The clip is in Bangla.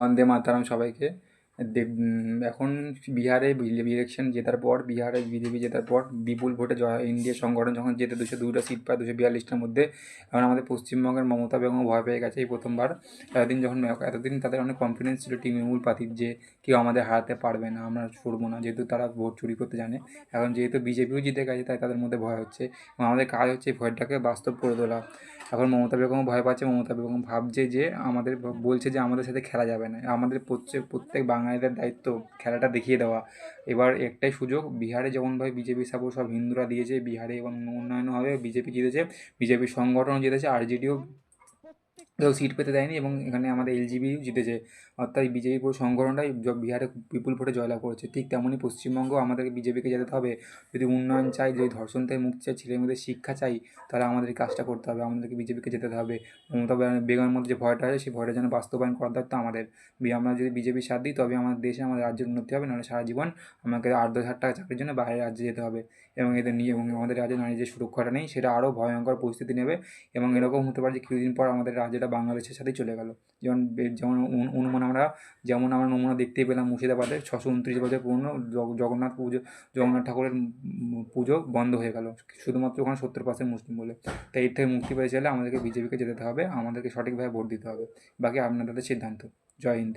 বন্দে মাতারাম সবাইকে। এখন বিহারে বিজেপি ইলেকশন জেতার পর, বিহারে বিজেপি জেতার পর, বিপুল ভোটে এনডিএ সংগঠন যখন জেতে দুশো দুইটা সিট পায়, দুশো বিয়াল্লিশটার মধ্যে, এখন আমাদের পশ্চিমবঙ্গের মমতা বেগম ভয় পেয়ে গেছে এই প্রথমবার। এতদিন যখন এতদিন তাদের অনেক কনফিডেন্স ছিল তৃণমূল পার্টির যে, কেউ আমাদের হারাতে পারবে না, আমরা ছুটবো না, যেহেতু তারা ভোট চুরি করতে জানে। এখন যেহেতু বিজেপিও জিতে গেছে, তাই তাদের মধ্যে ভয় হচ্ছে। এবং আমাদের কাজ হচ্ছে এই ভয়টাকে বাস্তব করে তোলা। এখন মমতা বেগমও ভয় পাচ্ছে, মমতা বেগম ভাবছে যে আমাদের, বলছে যে আমাদের সাথে খেলা যাবে না। আমাদের প্রত্যেক প্রত্যেক বাঙালিদের দায়িত্ব, খেলাটা দেখিয়ে দেওয়া। এবার একটাই সুযোগ, বিহারে যেমনভাবে বিজেপি সাপোর্ট সব হিন্দুরা দিয়েছে, বিহারে এবং উন্নয়ন হবে বিজেপি জিতেছে, বিজেপি সংগঠন জিতেছে আরজেডিও কেউ সিট পেতে দেয়নি এবং এখানে আমাদের এলজিবি জিতেছে। অর্থাৎ বিজেপি পুরো সংগঠনটাই বিহারে বিপুল ভোটে জয়লাভ করেছে। ঠিক তেমনই পশ্চিমবঙ্গ আমাদেরকে বিজেপিকে যেতে হবে। যদি উন্নয়ন চাই, যদি ধর্ষণ থেকে মুক্তি চাই ছেলে মেয়েদের শিক্ষা চাই, তাহলে আমাদের কাজটা করতে হবে। আমাদেরকে বিজেপিকে যেতে হবে। মমতা বেগমের মধ্যে যে ভয়টা আছে, সেই ভয়টা যেন বাস্তবায়ন করার দায়িত্ব আমাদের। আমরা যদি বিজেপির সাথ দিই তবে আমাদের দেশে, আমাদের রাজ্যের উন্নতি হবে। নাহলে সারা জীবন আমাকে আট দশ হাজার টাকা চাকরির জন্য বাইরের রাজ্যে যেতে হবে। এবং এদের নিয়ে এবং আমাদের রাজ্যে নারীর যে সুরক্ষাটা নেই, সেটা আরও ভয়ঙ্কর পরিস্থিতি নেবে। এবং এরকম হতে পারে যে কিছুদিন পর আমাদের রাজ্যটা বাংলাদেশের সাথেই চলে গেল। যেমন যেমন অনু- অনুমান আমরা, যেমন আমরা নমুনা দেখতে পেলাম মুর্শিদাবাদে, ছশো উনত্রিশ বছর পুরনো জগন্নাথ পুজো, জগন্নাথ ঠাকুরের পুজো বন্ধ হয়ে গেল। শুধুমাত্র ওখানে সত্তর পার্সেন্ট মুসলিম বলে। তাই এর থেকে মুক্তি পেতে চাইলে আমাদেরকে বিজেপিকে যেতে হবে, আমাদেরকে সঠিকভাবে ভোট দিতে হবে। বাকি আপনাদের সিদ্ধান্ত। জয় হিন্দ।